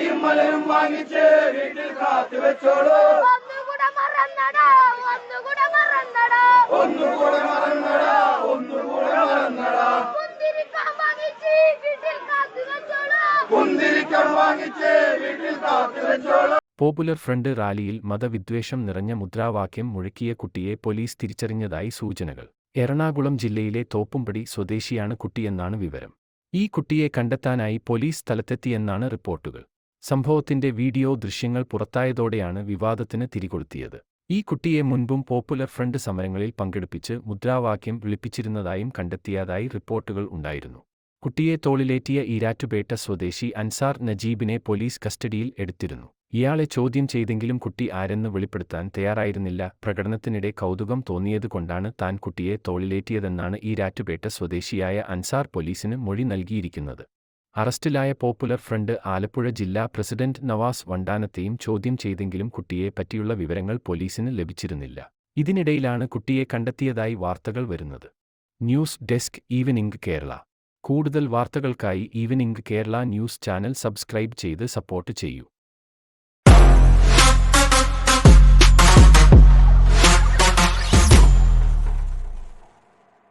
ചെടിയും മലയും വാങ്ങിച്ച് വീട്ടിൽ കാത്തു വെച്ചോളൂ. ഒന്നുകൂടെ മറന്നടാ ഒന്നുകൂടെ മറന്നടാ. കുന്തിരിക്കം വാങ്ങിച്ച് വീട്ടിൽ കാത്തു വെച്ചോളൂ. പോപ്പുലർ ഫ്രണ്ട് റാലിയിൽ മതവിദ്വേഷം നിറഞ്ഞ മുദ്രാവാക്യം മുഴക്കിയ കുട്ടിയെ പോലീസ് തിരിച്ചറിഞ്ഞതായി സൂചനകൾ. എറണാകുളം ജില്ലയിലെ തോപ്പുംപടി സ്വദേശിയാണ് കുട്ടിയെന്നാണ് വിവരം. ഈ കുട്ടിയെ കണ്ടെത്താനായി പോലീസ് സ്ഥലത്തെത്തിയെന്നാണ് റിപ്പോർട്ടുകൾ. സംഭവത്തിന്റെ വീഡിയോ ദൃശ്യങ്ങൾ പുറത്തായതോടെയാണ് വിവാദത്തിന് തിരികൊളുത്തിയത്. ഈ കുട്ടിയെ മുൻപും പോപ്പുലർ ഫ്രണ്ട് സമരങ്ങളിൽ പങ്കെടുപ്പിച്ച് മുദ്രാവാക്യം വിളിപ്പിച്ചിരുന്നതായും കണ്ടെത്തിയതായി റിപ്പോർട്ടുകൾ ഉണ്ടായിരുന്നു. കുട്ടിയെ തോളിലേറ്റിയ ഈരാറ്റുപേട്ട സ്വദേശി അൻസാർ നജീബിനെ പോലീസ് കസ്റ്റഡിയിൽ എടുത്തിരുന്നു. ഇയാളെ ചോദ്യം ചെയ്തെങ്കിലും കുട്ടി ആരെന്ന് വെളിപ്പെടുത്താൻ തയ്യാറായിരുന്നില്ല. പ്രകടനത്തിനിടെ കൗതുകം തോന്നിയതുകൊണ്ടാണ് താൻ കുട്ടിയെ തോളിലേറ്റിയതെന്നാണ് ഈരാറ്റുപേട്ട സ്വദേശിയായ അൻസാർ പോലീസിന് മൊഴി നൽകിയിരിക്കുന്നത്. അറസ്റ്റിലായ പോപ്പുലർ ഫ്രണ്ട് ആലപ്പുഴ ജില്ലാ പ്രസിഡന്റ് നവാസ് വണ്ടാനത്തെയും ചോദ്യം ചെയ്തെങ്കിലും കുട്ടിയെ പറ്റിയുള്ള വിവരങ്ങൾ പോലീസിന് ലഭിച്ചിരുന്നില്ല. ഇതിനിടയിലാണ് കുട്ടിയെ കണ്ടെത്തിയതായി വാർത്തകൾ വരുന്നത്. News desk evening Kerala. കൂടുതൽ വാർത്തകൾക്കായി evening Kerala news channel subscribe ചെയ്ത് സപ്പോർട്ട് ചെയ്യൂ.